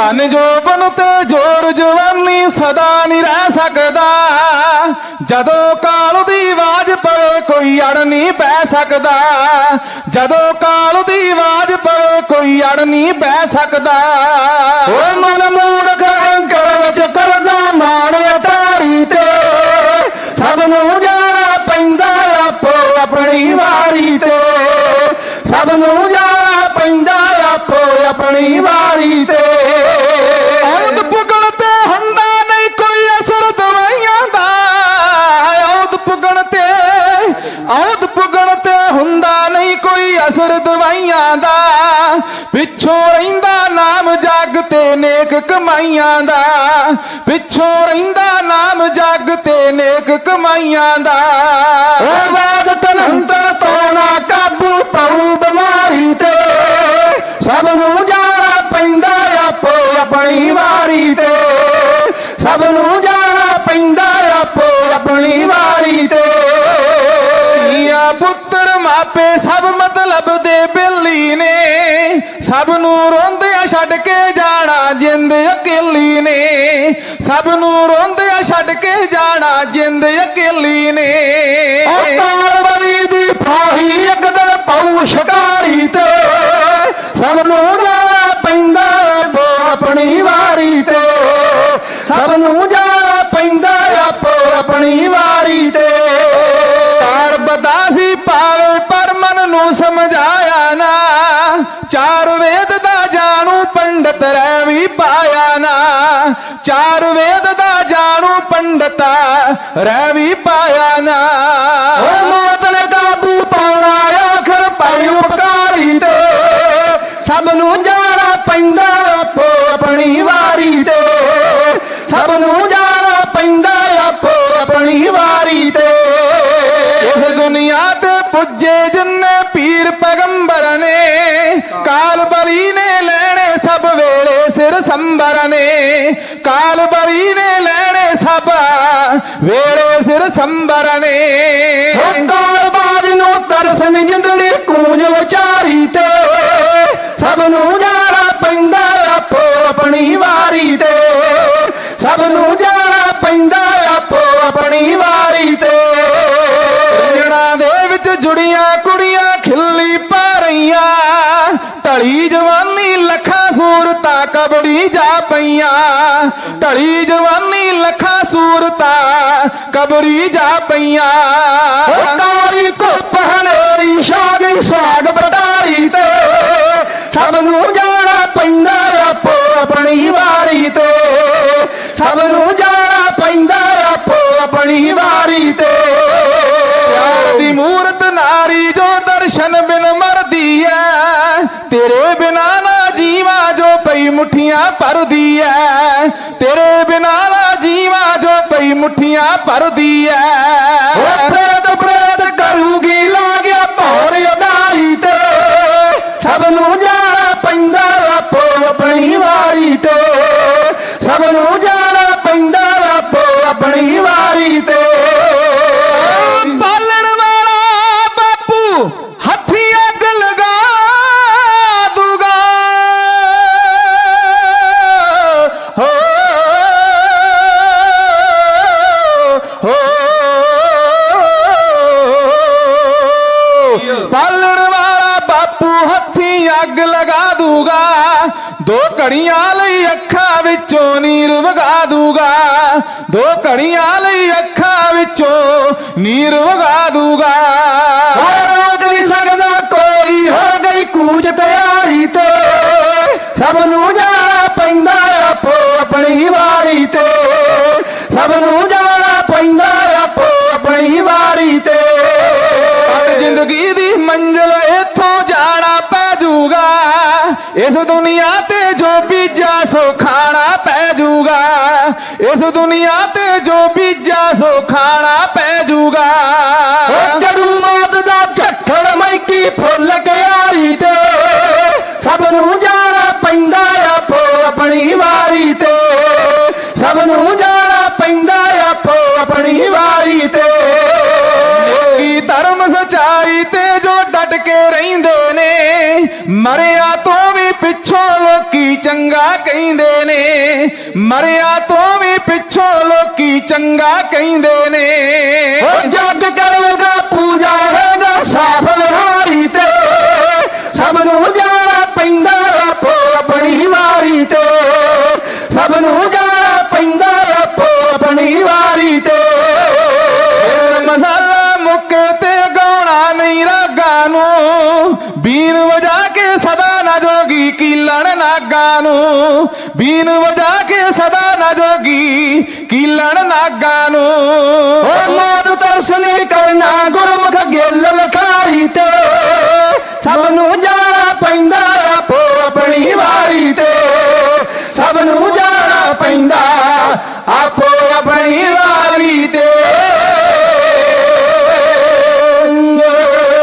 ਧਨ ਜੋਬਨ ਤੇ ਜੋਰ ਜਵਾਨੀ ਸਦਾ ਨਹੀਂ ਰਹਿ ਸਕਦਾ। ਜਦੋਂ ਕਾਲ ਦੀ ਆਵਾਜ਼ ਪਵੇ, ਕੋਈ ਅੜ ਨਹੀਂ ਬੈ ਸਕਦਾ। ਜਦੋਂ ਕਾਲ ਦੀ ਆਵਾਜ਼ ਪਵੇ, ਕੋਈ ਅੜ ਨਹੀਂ ਬੈ ਸਕਦਾ। ਓ ਮਨ ਮੂਰਖ ਅੰਕਰ ਵਿੱਚ ਕਰਦਾ ਮਾਣ ਅਟਾਰੀ ਤੇ। ਸਭ ਨੂੰ ਜਾਣਾ ਪੈਂਦਾ ਆਪੋ ਆਪਣੀ ਵਾਰੀ ਤੇ। ਸਭ ਨੂੰ ਜਾਣਾ ਪੈਂਦਾ ਆਪੋ ਆਪਣੀ ਵਾਰੀ ਤੇ। ਤੇ ਨੇਕ ਕਮਾਈਆਂ ਦਾ ਪਿੱਛੋਂ ਰਹਿੰਦਾ ਨਾਮ ਜਗ ਤੇ ਨੇਕ ਕਮਾਈਆਂ ਦਾ। ਓ ਵਾਦ ਤਨੰਤਰ ਤੋਂ ਨਾ ਕਾਬੂ ਪਉ ਬਿਮਾਰੀ ਤੇ। ਸਭ ਨੂੰ ਜਾਣਾ ਪੈਂਦਾ ਆਪੋ ਆਪਣੀ ਵਾਰੀ ਤੇ। ਸਭ ਨੂੰ ਜਾਣਾ ਪੈਂਦਾ ਆਪੋ ਆਪਣੀ ਵਾਰੀ ਤੇ। ਧੀਆਂ ਪੁੱਤਰ ਮਾਪੇ ਸਭ ਮਤਲਬ ਦੇ ਬਿੱਲੀ ਨੇ ਸਭ ਨੂੰ ਰੋਂਦਿਆਂ ਛੱਡ ਕੇ ਜਿੰਦ ਅਕੇਲੀ ਨੇ ਸਭ ਨੂੰ ਰੋਂਦਿਆਂ ਛੱਡ ਕੇ ਜਾਣਾ ਜਿੰਦ ਅਕੇਲੀ ਨੇ। ਬਲੀ ਦੀ ਫਾਹੀ ਇੱਕ ਦਿਨ ਪਉ ਸ਼ਿਕਾਰੀ ਤੇ ਸਭ ਨੂੰ ਜਾਣਾ ਪੈਂਦਾ ਆਪੋ ਆਪਣੀ ਵਾਰੀ ਤੇ। ਸਭ ਨੂੰ ਜਾਣਾ ਪੈਂਦਾ ਆਪੋ ਆਪਣੀ ਵਾਰੀ ਤੇ। ਤਾਰ ਬਦਾਸੀ ਪਾਵੇ ਪਰ ਮਨ ਨੂੰ ਸਮਝਾਇਆ ਨਾ ਚਾਰ ਵੇਦ ਰਹਿ ਵੀ ਪਾਇਆ ਨਾ। ਚਾਰ ਵੇਦ ਦਾ ਜਾਣੂ ਪੰਡਤ ਰਹਿ ਵੀ ਪਾਇਆ ਨਾ। ਓ ਮੌਤ ਨੇ ਕਾਬੂ ਪਾਉਣਾ ਆਖਰ ਪਾਈ ਉਪਕਾਰੀ ਤੇ। ਸਭ ਨੂੰ ਜਾਣਾ ਪੈਂਦਾ ਆਪੋ ਆਪਣੀ ਵਾਰੀ ਤੇ। ਸਭ ਨੂੰ ਜਾਣਾ ਪੈਂਦਾ ਆਪੋ ਆਪਣੀ ਵਾਰੀ ਤੇ। ਇਸ ਦੁਨੀਆ ਤੇ ਪੁੱਜੇ ਸੰਬਰ ਨੇ ਕਾਲ ਬਲੀ ਨੇ ਲੈਣੇ ਸਭ ਵੇਲੇ ਸਿਰ ਸੰਬਰ ਨੇ ਓਕਾਰ ਬਾਜ ਨੂੰ ਤਰਸਨ ਜਿੰਦੜੀ ਕੂੰਜ ਵਿਚਾਰੀ ਤੇ। ਸਭ ਨੂੰ ਜਾਣਾ ਪੈਂਦਾ ਆਪੋ ਆਪਣੀ ਵਾਰੀ ਤੇ। ਸਭ ਨੂੰ ਜਾਣਾ ਪੈਂਦਾ ਆਪੋ ਆਪਣੀ ਵਾਰੀ ਤੇ। ਜਣਾ ਦੇ ਵਿੱਚ ਜੁੜੀਆਂ ਕਬੜੀ ਜਾ ਪਈਆਂ ਢਲੀ ਜਵਾਨੀ ਲੱਖਾਂ ਸੂਰਤਾਂ ਕਬੜੀ ਜਾ ਪਈਆਂ। ਕਾਲੀ ਧੁੱਪ ਹਨੇਰੀ ਛਾਗਈ ਸਾਗ ਬਟਾਰੀ ਤੇ। ਸਭ ਨੂੰ ਜਾਣਾ ਪੈਂਦਾ ਆਪੋ ਆਪਣੀ ਵਾਰੀ ਤੇ। ਸਭ ਨੂੰ ਜਾਣਾ ਪੈਂਦਾ ਆਪੋ ਆਪਣੀ ਵਾਰੀ ਤੇ। ਪਿਆਰ ਦੀ ਮੂਰਤ ਨਾਰੀ ਜੋ ਦਰਸ਼ਨ ਬਿਨ ਮਰਦੀ ਐ ਤੇਰੇ ਬਿਨਾ ਮੁਠੀਆਂ ਭਰਦੀ ਐ। ਤੇਰੇ ਬਿਨਾ ਨਾ ਜੀਵਾ ਜੋ ਪਈ ਮੁਠੀਆਂ ਭਰਦੀ ਅੱਗ ਲਗਾ ਦੂਗਾ। ਦੋ ਘੜੀਆਂ ਲਈ ਅੱਖਾਂ ਵਿੱਚੋਂ ਨੀਰ ਵਗਾ ਦੂਗਾ। ਦੋ ਘੜੀਆਂ ਲਈ ਅੱਖਾਂ ਵਿੱਚੋਂ ਨੀਰ ਵਗਾ ਦੂਗਾ। ਰੋਕ ਨਹੀਂ ਸਕਦਾ ਕੋਈ ਹੋ ਗਈ ਕੂਚ ਤਿਆਰੀ ਤੇ। ਸਭ ਨੂੰ ਜਾਣਾ ਪੈਂਦਾ ਆਪੋ ਆਪਣੀ ਵਾਰੀ ਤੇ। ਸਭ ਨੂੰ ਜਾਣਾ ਪੈਂਦਾ ਆਪੋ ਆਪਣੀ ਵਾਰੀ ਤੇ। ਜ਼ਿੰਦਗੀ ਦੀ ਮੰਜ਼ਿਲ ਜਾਊਗਾ ਇਸ ਦੁਨੀਆ ਤੇ ਜੋ ਬੀਜਾ ਸੋ ਖਾਣਾ ਪੈ ਜਾਊਗਾ ਇਸ ਦੁਨੀਆ ਤੇ ਜੋ ਬੀਜਾ ਸੋ ਖਾਣਾ ਪੈ ਜੂਗਾ। ਚੰਗਾ ਕਹਿੰਦੇ ਨੇ। ਮਰਿਆ ਤੋਂ ਵੀ ਪਿੱਛੋਂ ਲੋਕੀ ਚੰਗਾ ਕਹਿੰਦੇ ਨੇ। ਉਹ ਜੱਗ ਕਰੂਗਾ ਪੂਜਾ ਹੋਗਾ ਸਾਫ਼ ਨਾਗਾਂ ਨੂੰ ਬੀਨ ਵਜਾ ਕੇ ਸਦਾ ਨਾ ਜੋਗੀ ਕੀਲਣ ਨਾਗਾਂ ਨੂੰ ਓ